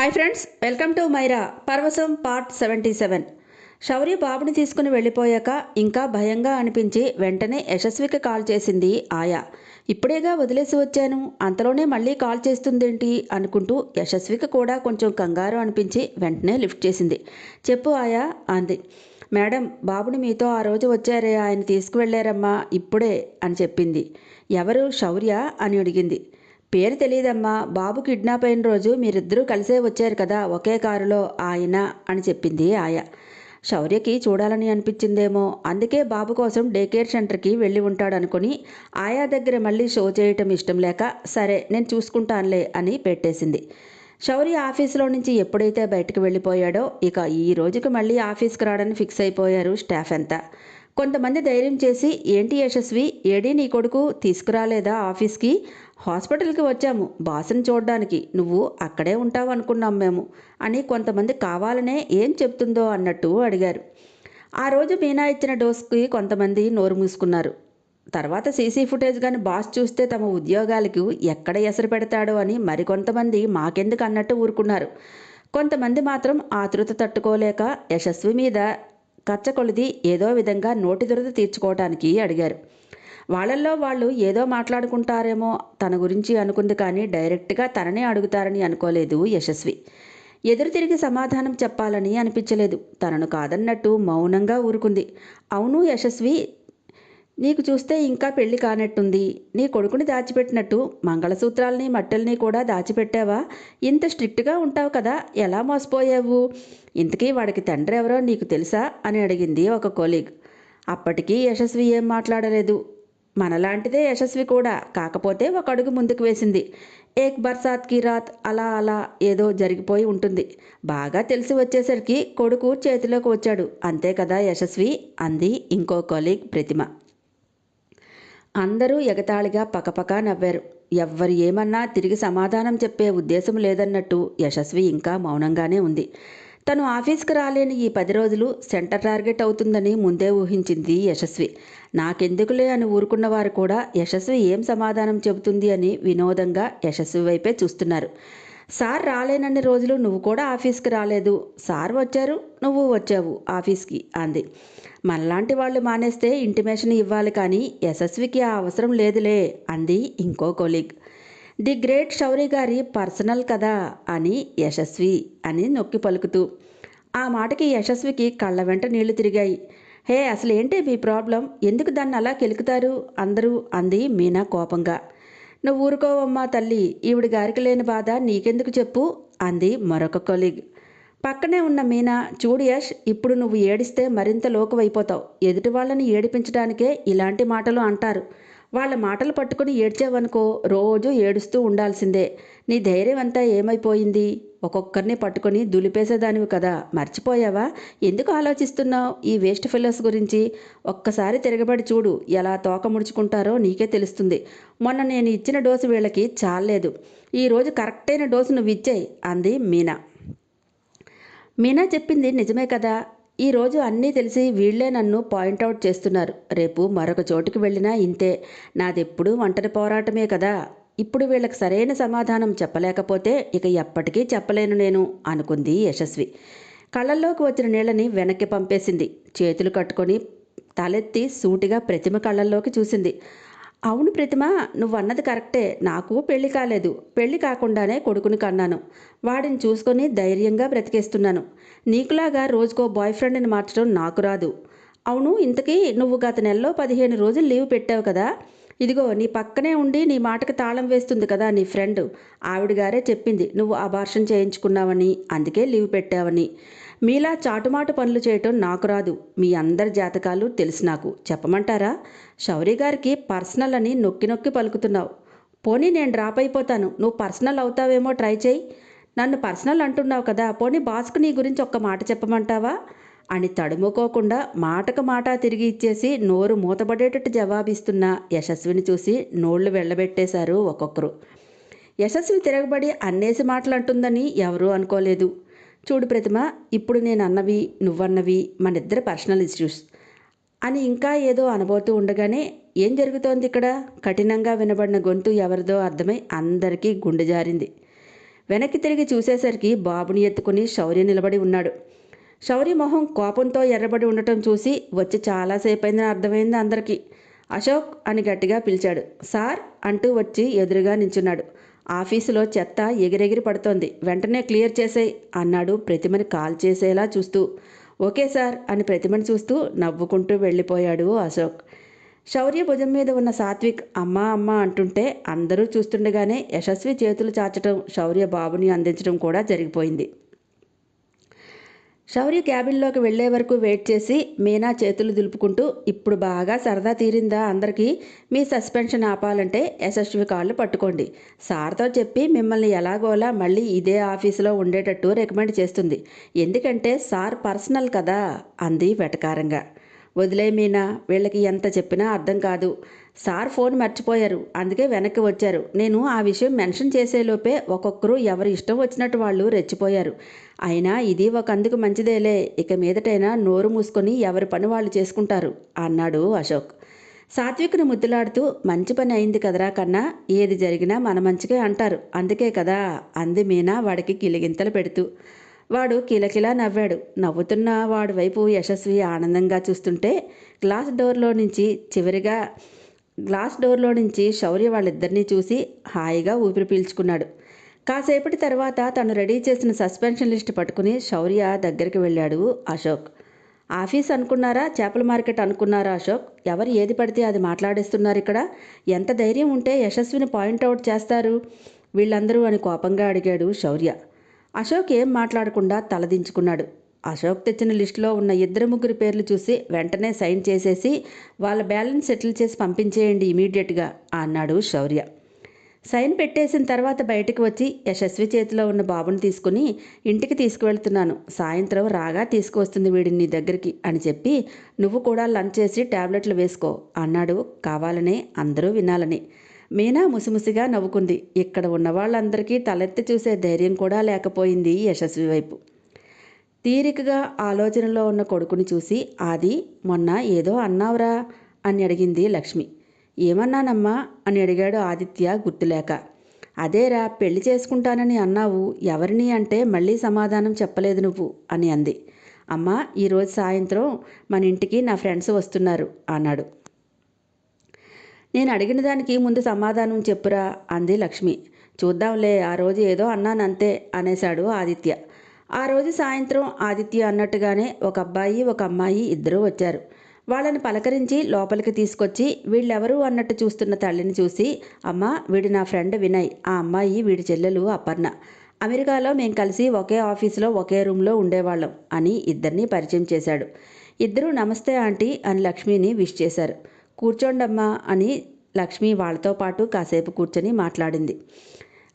Hi friends welcome to మైరా పర్వసం part seventy seven Shaurya బాబుని తీసుకుని వెళ్ళిపోయాక ఇంకా భయంగా అనిపించి వెంటనే యశస్వికి కాల్ చేసింది ఆయా. ఇప్పుడేగా వదిలేసి వచ్చాను అంతలోనే మళ్ళీ కాల్ చేస్తుందేంటి అనుకుంటూ యశస్వికి కూడా కొంచెం కంగారు అనిపించి వెంటనే లిఫ్ట్ చేసింది. చెప్పు ఆయా అంది. మేడం బాబుని మీతో ఆ రోజు వచ్చారే ఆయన తీసుకువెళ్ళారమ్మా ఇప్పుడే అని చెప్పింది. ఎవరు? శౌర్య అని అడిగింది. పేరు తెలియదమ్మా బాబు కిడ్నాప్ అయిన రోజు మీరిద్దరూ కలిసే వచ్చారు కదా ఒకే కారులో ఆయన అని చెప్పింది ఆయ. శౌర్యకి చూడాలని అనిపించిందేమో. అందుకే బాబు కోసం డే కేర్ సెంటర్కి వెళ్ళి ఉంటాడనుకుని ఆయా దగ్గర మళ్ళీ షో చేయటం ఇష్టం లేక సరే నేను చూసుకుంటానులే అని పెట్టేసింది. శౌర్య ఆఫీసులో నుంచి ఎప్పుడైతే బయటకు వెళ్ళిపోయాడో ఇక ఈ రోజుకి మళ్ళీ ఆఫీస్కి రావడానికి ఫిక్స్ అయిపోయారు స్టాఫ్ అంతా. కొంతమంది ధైర్యం చేసి ఏంటి యశస్వి ఏడీ నీ కొడుకు తీసుకురాలేదా ఆఫీస్కి? హాస్పిటల్కి వచ్చాము. బాసుని చూడడానికి. నువ్వు అక్కడే ఉంటావు అనుకున్నాం మేము. అని కొంతమంది కావాలనే ఏం చెప్తుందో అన్నట్టు అడిగారు. ఆ రోజు మీనా ఇచ్చిన డోస్కి కొంతమంది నోరు మూసుకున్నారు. తర్వాత సీసీ ఫుటేజ్ కానీ బాస్ చూస్తే తమ ఉద్యోగాలకు ఎక్కడ ఎసరు పెడతాడో అని మరికొంతమంది మాకెందుకు అన్నట్టు ఊరుకున్నారు. కొంతమంది మాత్రం ఆతృత తట్టుకోలేక యశస్వి మీద కచ్చకొలిది ఏదో విధంగా నోటి దురద తీర్చుకోవటానికి అడిగారు. వాళ్ళల్లో వాళ్ళు ఏదో మాట్లాడుకుంటారేమో తన గురించి అనుకుంది కానీ డైరెక్ట్గా తననే అడుగుతారని అనుకోలేదు యశస్వి. ఎదురు తిరిగి సమాధానం చెప్పాలని అనిపించలేదు. తనను కాదన్నట్టు మౌనంగా ఊరుకుంది. అవును యశస్వి నీకు చూస్తే ఇంకా పెళ్ళి కానట్టుంది. నీ కొడుకుని దాచిపెట్టినట్టు మంగళసూత్రాలని మట్టెల్ని కూడా దాచిపెట్టావా? ఇంత స్ట్రిక్ట్గా ఉంటావు కదా ఎలా మోసపోయావు? ఇంతకీ వాడికి తండ్రి ఎవరో నీకు తెలుసా? అని అడిగింది ఒక కొలీగ్. అప్పటికీ యశస్వి ఏం మాట్లాడలేదు. మనలాంటిదే యశస్వి కూడా. కాకపోతే ఒక అడుగు ముందుకు వేసింది. ఏక్ బర్సాత్కి రాత్ అలా అలా ఏదో జరిగిపోయి ఉంటుంది. బాగా తెలిసి వచ్చేసరికి కొడుకు చేతిలోకి వచ్చాడు. అంతే కదా యశస్వి? అంది ఇంకో కొలీగ్ ప్రతిమ. అందరూ ఎగతాళిగా పకపక నవ్వారు. ఎవ్వరు ఏమన్నా తిరిగి సమాధానం చెప్పే ఉద్దేశం లేదన్నట్టు యశస్వి ఇంకా మౌనంగానే ఉంది. తను ఆఫీస్కి రాలేని ఈ పది రోజులు సెంటర్ టార్గెట్ అవుతుందని ముందే ఊహించింది యశస్వి. నాకెందుకులే అని ఊరుకున్న వారు కూడా యశస్వి ఏం సమాధానం చెబుతుంది అని వినోదంగా యశస్వి వైపే చూస్తున్నారు. సార్ రాలేనన్ని రోజులు నువ్వు కూడా ఆఫీస్కి రాలేదు. సార్ వచ్చారు నువ్వు వచ్చావు ఆఫీస్కి అంది. మనలాంటి వాళ్ళు మానేస్తే ఇంటిమేషన్ ఇవ్వాలి కానీ యశస్వికి ఆ అవసరం లేదులే అంది ఇంకో కొలీగ్. ది గ్రేట్ శౌరి గారి పర్సనల్ కదా అని యశస్వి అని నొక్కి పలుకుతూ ఆ మాటకి యశస్వికి కళ్ళ వెంట నీళ్ళు తిరిగాయి. హే అసలేంటి మీ ప్రాబ్లం? ఎందుకు దాన్ని అలా కెలుకుతారు? అందరూ అంది మీనా కోపంగా. నువ్వు ఊరుకోవమ్మా తల్లి ఈవిడ గారికి లేని బాధ నీకెందుకు చెప్పు అంది మరొక కొలీగ్. పక్కనే ఉన్న మీనా చూడు యష్ ఇప్పుడు నువ్వు ఏడిస్తే మరింత లోకువైపోతావు. ఎదుటి వాళ్ళని ఏడిపించడానికే ఇలాంటి మాటలు అంటారు. వాళ్ళ మాటలు పట్టుకుని ఏడ్చావనుకో రోజు ఏడుస్తూ ఉండాల్సిందే. నీ ధైర్యం అంతా ఏమైపోయింది? ఒక్కొక్కరిని పట్టుకొని దులిపేసేదానివి కదా. మర్చిపోయావా? ఎందుకు ఆలోచిస్తున్నావు ఈ వేస్ట్ ఫిల్లర్స్ గురించి? ఒక్కసారి తిరగబడి చూడు ఎలా తోక ముడుచుకుంటారో నీకే తెలుస్తుంది. మొన్న నేను ఇచ్చిన డోసు వీళ్ళకి చాలేదు ఈరోజు కరెక్టైన డోసు నువ్వు ఇచ్చేయి అంది మీనా. మీనా చెప్పింది నిజమే కదా. ఈరోజు అన్నీ తెలిసి వీళ్ళే నన్ను పాయింట్అవుట్ చేస్తున్నారు. రేపు మరొక చోటుకి వెళ్ళినా ఇంతే. నాదెప్పుడూ ఒంటరి పోరాటమే కదా. ఇప్పుడు వీళ్ళకి సరైన సమాధానం చెప్పలేకపోతే ఇక ఎప్పటికీ చెప్పలేను నేను అనుకుంది యశస్వి. కళ్ళల్లోకి వచ్చిన నీళ్ళని వెనక్కి పంపేసింది. చేతులు కట్టుకొని తలెత్తి సూటిగా ప్రతిమ కళ్ళల్లోకి చూసింది. అవును ప్రతిమ నువ్వు అన్నది కరెక్టే. నాకు పెళ్ళి కాలేదు. పెళ్ళి కాకుండానే కొడుకుని కన్నాను. వాడిని చూసుకొని ధైర్యంగా బ్రతికేస్తున్నాను. నీకులాగా రోజుకో బాయ్ ఫ్రెండ్ని మార్చడం నాకు రాదు. అవును ఇంతకీ నువ్వు గత నెలలో పదిహేను రోజులు లీవ్ పెట్టావు కదా. ఇదిగో నీ పక్కనే ఉండి నీ మాటకు తాళం వేస్తుంది కదా నీ ఫ్రెండ్. ఆవిడ గారే చెప్పింది నువ్వు అబార్షన్ చేయించుకున్నావని అందుకే లీవ్ పెట్టావని. మీలా చాటుమాటు పనులు చేయటం నాకు రాదు. మీ అందరి జాతకాలు తెలుసు నాకు. చెప్పమంటారా? శౌరి గారికి పర్సనల్ అని నొక్కి నొక్కి పలుకుతున్నావు. పోనీ నేను డ్రాప్ అయిపోతాను. నువ్వు పర్సనల్ అవుతావేమో ట్రై చేయి. నన్ను పర్సనల్ అంటున్నావు కదా పోనీ బాస్కు నీ గురించి ఒక్క మాట చెప్పమంటావా? అని తడుముకోకుండా మాటకు మాట తిరిగి ఇచ్చేసి నోరు మూతపడేటట్టు జవాబిస్తున్న యశస్విని చూసి నోళ్ళు వెళ్ళబెట్టేశారు ఒక్కొక్కరు. యశస్వి తిరగబడి అన్నేసి మాటలంటుందని ఎవరూ అనుకోలేదు. చూడు ప్రతిమ ఇప్పుడు నేను అన్నవి నువ్వన్నవి మనిద్దరి పర్సనల్ ఇష్యూస్ అని ఇంకా ఏదో అనబోతూ ఉండగానే ఏం జరుగుతోంది ఇక్కడ? కఠినంగా వినబడిన గొంతు ఎవరిదో అర్థమై అందరికీ గుండె జారింది. వెనక్కి తిరిగి చూసేసరికి బాబుని ఎత్తుకుని శౌర్య నిలబడి ఉన్నాడు. శౌర్య మొహం కోపంతో ఎర్రబడి ఉండటం చూసి వచ్చి చాలాసేపు అయిందని అర్థమైంది అందరికీ. అశోక్ అని గట్టిగా పిలిచాడు. సార్ అంటూ వచ్చి ఎదురుగా నించున్నాడు. ఆఫీసులో చెత్త ఎగిరెగిరి పడుతోంది. వెంటనే క్లియర్ చేసేయ్ అన్నాడు ప్రతిమని కాల్ చేసేలా చూస్తూ. ఓకే సార్ అని ప్రతిమని చూస్తూ నవ్వుకుంటూ వెళ్ళిపోయాడు అశోక్. శౌర్య భుజం మీద ఉన్న సాత్విక్ అమ్మా అమ్మా అంటుంటే అందరూ చూస్తుండగానే యశస్వి చేతులు చాచటం శౌర్య బాబుని అందించడం కూడా జరిగిపోయింది. శౌర్య క్యాబిన్లోకి వెళ్ళే వరకు వెయిట్ చేసి మీనా చేతులు దులుపుకుంటూ ఇప్పుడు బాగా సరదా తీరిందా అందరికీ? మీ సస్పెన్షన్ ఆపాలంటే యశస్వి కాళ్ళు పట్టుకోండి. సార్తో చెప్పి మిమ్మల్ని ఎలాగోలా మళ్ళీ ఇదే ఆఫీసులో ఉండేటట్టు రికమెండ్ చేస్తుంది. ఎందుకంటే సార్ పర్సనల్ కదా అంది వెటకారంగా. వదిలే మీనా వీళ్ళకి ఎంత చెప్పినా అర్థం కాదు. సార్ ఫోన్ మర్చిపోయారు. అందుకే వెనక్కి వచ్చారు. నేను ఆ విషయం మెన్షన్ చేసేలోపే ఒక్కొక్కరు ఎవరి ఇష్టం వచ్చినట్టు వాళ్ళు రెచ్చిపోయారు. అయినా ఇది ఒక అందుకు మంచిదేలే. ఇక మీదటైనా నోరు మూసుకొని ఎవరి పని వాళ్ళు చేసుకుంటారు? అన్నాడు అశోక్. సాత్వికుని ముద్దులాడుతూ మంచి పని అయింది కదరా కన్నా ఏది జరిగినా మన మంచికే అంటారు. అందుకే కదా అంది మీనా వాడికి కిలిగింతలు పెడుతూ. వాడు కిలకిలా నవ్వాడు. నవ్వుతున్న వాడి వైపు యశస్వి ఆనందంగా చూస్తుంటే గ్లాస్ డోర్లో నుంచి చివరిగా గ్లాస్ డోర్లో నుంచి శౌర్య వాళ్ళిద్దరినీ చూసి హాయిగా ఊపిరి పీల్చుకున్నాడు. కాసేపటి తర్వాత తను రెడీ చేసిన సస్పెన్షన్ లిస్ట్ పట్టుకుని శౌర్య దగ్గరికి వెళ్ళాడు అశోక్. ఆఫీస్ అనుకున్నారా? చేపల మార్కెట్ అనుకున్నారా అశోక్? ఎవరు ఏది పడితే అది మాట్లాడేస్తున్నారు ఇక్కడ? ఎంత ధైర్యం ఉంటే యశస్విని పాయింట్అవుట్ చేస్తారు? వీళ్ళందరూ అని కోపంగా అడిగాడు శౌర్య. అశోక్ ఏం మాట్లాడకుండా తలదించుకున్నాడు. అశోక్ తెచ్చిన లిస్టులో ఉన్న ఇద్దరు ముగ్గురు పేర్లు చూసి వెంటనే సైన్ చేసేసి వాళ్ళ బ్యాలెన్స్ సెటిల్ చేసి పంపించేయండి ఇమీడియట్గా అన్నాడు శౌర్య. సైన్ పెట్టేసిన తర్వాత బయటకు వచ్చి యశస్వి చేతిలో ఉన్న బాబుని తీసుకుని ఇంటికి తీసుకువెళ్తున్నాను. సాయంత్రం రాగా తీసుకువస్తుంది వీడిని నీ దగ్గరికి అని చెప్పి నువ్వు కూడా లంచ్ చేసి టాబ్లెట్లు వేసుకో అన్నాడు. కావాలనే అందరూ వినాలని. మీనా ముసిముసిగా నవ్వుకుంది. ఇక్కడ ఉన్న వాళ్ళందరికీ తలెత్తి చూసే ధైర్యం కూడా లేకపోయింది యశస్వి వైపు. తీరికగా ఆలోచనలో ఉన్న కొడుకుని చూసి ఆది మొన్న ఏదో అన్నావురా? అని అడిగింది లక్ష్మి. ఏమన్నానమ్మా? అని అడిగాడు ఆదిత్య గుర్తులేక. అదేరా పెళ్ళి చేసుకుంటానని అన్నావు. ఎవరిని అంటే మళ్ళీ సమాధానం చెప్పలేదు నువ్వు అని అంది. అమ్మా ఈరోజు సాయంత్రం మన ఇంటికి నా ఫ్రెండ్స్ వస్తున్నారు అన్నాడు. నేను అడిగిన దానికి ముందు సమాధానం చెప్పురా అంది లక్ష్మి. చూద్దాంలే ఆ రోజు ఏదో అన్నానంతే అనేశాడు ఆదిత్య. ఆ రోజు సాయంత్రం ఆదిత్య అన్నట్టుగానే ఒక అబ్బాయి ఒక అమ్మాయి ఇద్దరూ వచ్చారు. వాళ్ళని పలకరించి లోపలికి తీసుకొచ్చి వీళ్ళెవరు అన్నట్టు చూస్తున్న తల్లిని చూసి అమ్మ వీడి నా ఫ్రెండ్ వినయ్ ఆ అమ్మాయి వీడి చెల్లెలు అపర్ణ. అమెరికాలో మేము కలిసి ఒకే ఆఫీసులో ఒకే రూమ్లో ఉండేవాళ్ళం అని ఇద్దరిని పరిచయం చేశాడు. ఇద్దరూ నమస్తే ఆంటీ అని లక్ష్మిని విష్ చేశారు. కూర్చోండమ్మా అని లక్ష్మి వాళ్ళతో పాటు కాసేపు కూర్చొని మాట్లాడింది.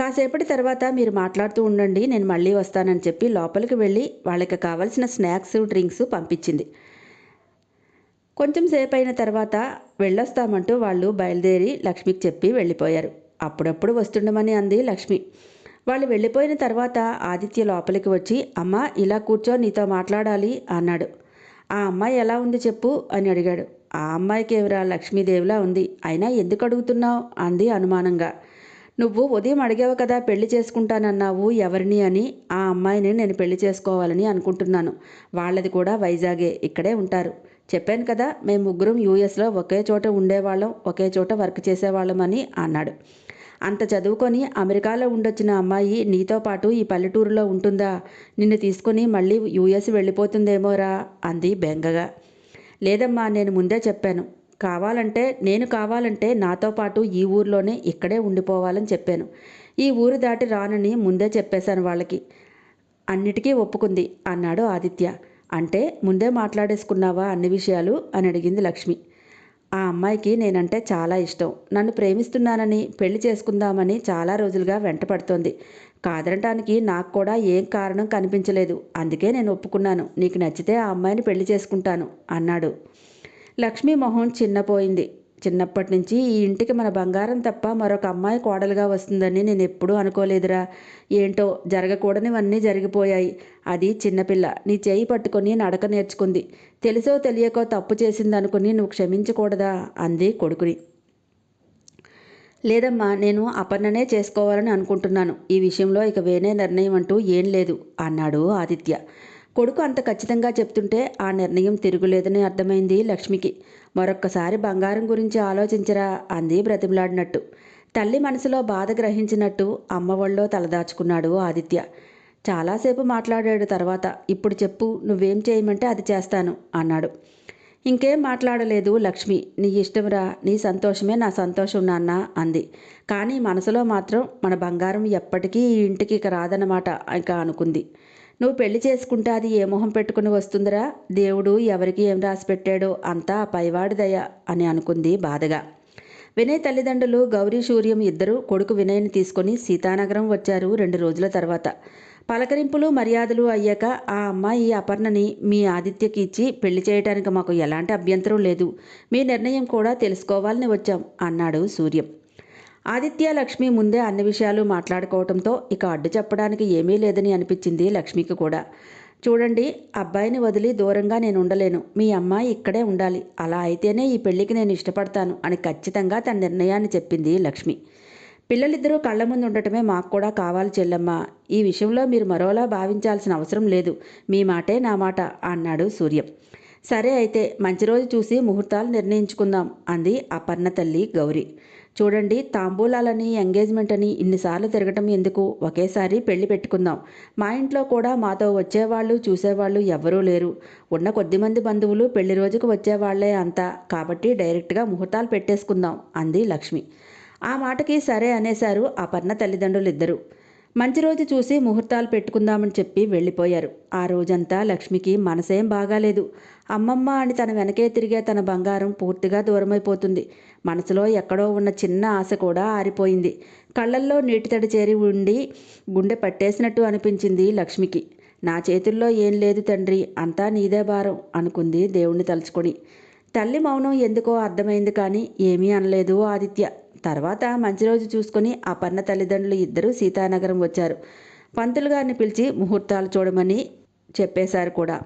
కాసేపటి తర్వాత మీరు మాట్లాడుతూ ఉండండి నేను మళ్ళీ వస్తానని చెప్పి లోపలికి వెళ్ళి వాళ్ళకి కావలసిన స్నాక్స్ డ్రింక్స్ పంపించింది. కొంచెం సేపు అయిన తర్వాత వెళ్ళొస్తామంటూ వాళ్ళు బయలుదేరి లక్ష్మికి చెప్పి వెళ్ళిపోయారు. అప్పుడప్పుడు వస్తుండమని అంది లక్ష్మి. వాళ్ళు వెళ్ళిపోయిన తర్వాత ఆదిత్య లోపలికి వచ్చి అమ్మ ఇలా కూర్చో నీతో మాట్లాడాలి అన్నాడు. ఆ అమ్మాయి ఎలా ఉంది చెప్పు అని అడిగాడు. ఆ అమ్మాయికి ఎవరా లక్ష్మీదేవిలా ఉంది? అయినా ఎందుకు అడుగుతున్నావు? అంది అనుమానంగా. నువ్వు ఉదయం అడిగావు కదా పెళ్ళి చేసుకుంటానన్నావు ఎవరిని అని. ఆ అమ్మాయిని నేను పెళ్ళి చేసుకోవాలని అనుకుంటున్నాను. వాళ్ళది కూడా వైజాగే ఇక్కడే ఉంటారు. చెప్పాను కదా మేము ముగ్గురం యూఎస్లో ఒకే చోట ఉండేవాళ్ళం ఒకే చోట వర్క్ చేసేవాళ్ళం అని అన్నాడు. అంత చదువుకొని అమెరికాలో ఉండొచ్చిన అమ్మాయి నీతో పాటు ఈ పల్లెటూరులో ఉంటుందా? నిన్ను తీసుకుని మళ్ళీ యూఎస్ వెళ్ళిపోతుందేమోరా? అంది బెంగగా. లేదమ్మా నేను ముందే చెప్పాను. కావాలంటే నేను కావాలంటే నాతో పాటు ఈ ఊర్లోనే ఇక్కడే ఉండిపోవాలని చెప్పాను. ఈ ఊరు దాటి రానని ముందే చెప్పేశాను వాళ్ళకి. అన్నిటికీ ఒప్పుకుంది అన్నాడు ఆదిత్య. అంటే ముందే మాట్లాడేసుకున్నావా అన్ని విషయాలు? అని అడిగింది లక్ష్మి. ఆ అమ్మాయికి నేనంటే చాలా ఇష్టం. నన్ను ప్రేమిస్తున్నానని పెళ్ళి చేసుకుందామని చాలా రోజులుగా వెంటపడుతోంది. కాదనటానికి నాకు కూడా ఏం కారణం కనిపించలేదు. అందుకే నేను ఒప్పుకున్నాను. నీకు నచ్చితే ఆ అమ్మాయిని పెళ్ళి చేసుకుంటాను అన్నాడు. లక్ష్మీ మొహం చిన్నపోయింది. చిన్నప్పటి నుంచి ఈ ఇంటికి మన బంగారం తప్ప మరొక అమ్మాయి కోడలుగా వస్తుందని నేను ఎప్పుడూ అనుకోలేదురా. ఏంటో జరగకూడనివన్నీ జరిగిపోయాయి. అది చిన్నపిల్ల. నీ చేయి పట్టుకొని నడక నేర్చుకుంది. తెలుసో తెలియకో తప్పు చేసిందనుకుని నువ్వు క్షమించకూడదా? అంది కొడుకుని. లేదమ్మా నేను అపర్ణనే చేసుకోవాలని అనుకుంటున్నాను. ఈ విషయంలో ఇక వేరే నిర్ణయం అంటూ ఏం లేదు అన్నాడు ఆదిత్య. కొడుకు అంత ఖచ్చితంగా చెప్తుంటే ఆ నిర్ణయం తిరుగులేదని అర్థమైంది లక్ష్మికి. మరొక్కసారి బంగారం గురించి ఆలోచించరా అంది బ్రతిమలాడినట్టు. తల్లి మనసులో బాధ గ్రహించినట్టు అమ్మ ఒళ్ళో తలదాచుకున్నాడు ఆదిత్య. చాలాసేపు మాట్లాడాడు తర్వాత ఇప్పుడు చెప్పు నువ్వేం చేయమంటే అది చేస్తాను అన్నాడు. ఇంకేం మాట్లాడలేదు లక్ష్మి. నీ ఇష్టంరా నీ సంతోషమే నా సంతోషం నాన్న అంది. కానీ మనసులో మాత్రం మన బంగారం ఎప్పటికీ ఈ ఇంటికి ఇక రాదన్నమాట ఇక అనుకుంది. నువ్వు పెళ్ళి చేసుకుంటే అది ఏ మొహం పెట్టుకుని వస్తుందిరా? దేవుడు ఎవరికి ఏం రాసి పెట్టాడో అంతా పైవాడిదయ అని అనుకుంది బాధగా. వినయ్ తల్లిదండ్రులు గౌరీ సూర్యం ఇద్దరు కొడుకు వినయ్ని తీసుకొని సీతానగరం వచ్చారు రెండు రోజుల తర్వాత. పలకరింపులు మర్యాదలు అయ్యాక ఆ అమ్మాయి అపర్ణని మీ ఆదిత్యకి ఇచ్చి పెళ్ళి చేయడానికి మాకు ఎలాంటి అభ్యంతరం లేదు. మీ నిర్ణయం కూడా తెలుసుకోవాలని వచ్చాం అన్నాడు సూర్యం. ఆదిత్య లక్ష్మి ముందే అన్ని విషయాలు మాట్లాడుకోవడంతో ఇక అడ్డు చెప్పడానికి ఏమీ లేదని అనిపించింది లక్ష్మికి కూడా. చూడండి అబ్బాయిని వదిలి దూరంగా నేను ఉండలేను. మీ అమ్మాయి ఇక్కడే ఉండాలి. అలా అయితేనే ఈ పెళ్ళికి నేను ఇష్టపడతాను అని ఖచ్చితంగా తన నిర్ణయాన్ని చెప్పింది లక్ష్మి. పిల్లలిద్దరూ కళ్ళ ముందు ఉండటమే మాకు కూడా కావాలి చెల్లమ్మ. ఈ విషయంలో మీరు మరోలా భావించాల్సిన అవసరం లేదు. మీ మాటే నా మాట అన్నాడు సూర్యం. సరే అయితే మంచి రోజు చూసి ముహూర్తాలు నిర్ణయించుకుందాం అంది అపర్ణ తల్లి గౌరీ. చూడండి తాంబూలాలని ఎంగేజ్మెంట్ అని ఇన్నిసార్లు తిరగటం ఎందుకు? ఒకేసారి పెళ్ళి పెట్టుకుందాం. మా ఇంట్లో కూడా మాతో వచ్చేవాళ్ళు చూసేవాళ్ళు ఎవ్వరూ లేరు. ఉన్న కొద్దిమంది బంధువులు పెళ్ళి రోజుకు వచ్చేవాళ్ళే అంతా. కాబట్టి డైరెక్ట్గా ముహూర్తాలు పెట్టేసుకుందాం అంది లక్ష్మి. ఆ మాటకి సరే అనేశారు అపర్ణ తల్లిదండ్రులు ఇద్దరు మంచి రోజు చూసి ముహూర్తాలు పెట్టుకుందామని చెప్పి వెళ్ళిపోయారు. ఆ రోజంతా లక్ష్మికి మనసేం బాగాలేదు. అమ్మమ్మ అని తన వెనకే తిరిగే తన బంగారం పూర్తిగా దూరమైపోతుంది. మనసులో ఎక్కడో ఉన్న చిన్న ఆశ కూడా ఆరిపోయింది. కళ్ళల్లో నీటి తడి చేరి ఉండి గుండె పట్టేసినట్టు అనిపించింది లక్ష్మికి. నా చేతుల్లో ఏం లేదు తండ్రి అంతా నీదే భారం అనుకుంది దేవుణ్ణి తలుచుకొని. తల్లి మౌనం ఎందుకో అర్థమైంది కానీ ఏమీ అనలేదు ఆదిత్య. తర్వాత మంచి రోజు చూసుకొని ఆ తల్లిదండ్రులు ఇద్దరూ సీతానగరం వచ్చారు. పంతులు గారిని పిలిచి ముహూర్తాలు చూడమని చెప్పేశారు కూడా.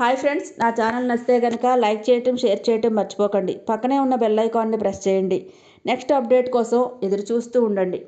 హాయ్ ఫ్రెండ్స్ నా ఛానల్ నచ్చితే కనుక లైక్ చేయటం షేర్ చేయటం మర్చిపోకండి. పక్కనే ఉన్న బెల్ ఐకాన్ని ప్రెస్ చేయండి. నెక్స్ట్ అప్డేట్ కోసం ఎదురు చూస్తూ ఉండండి.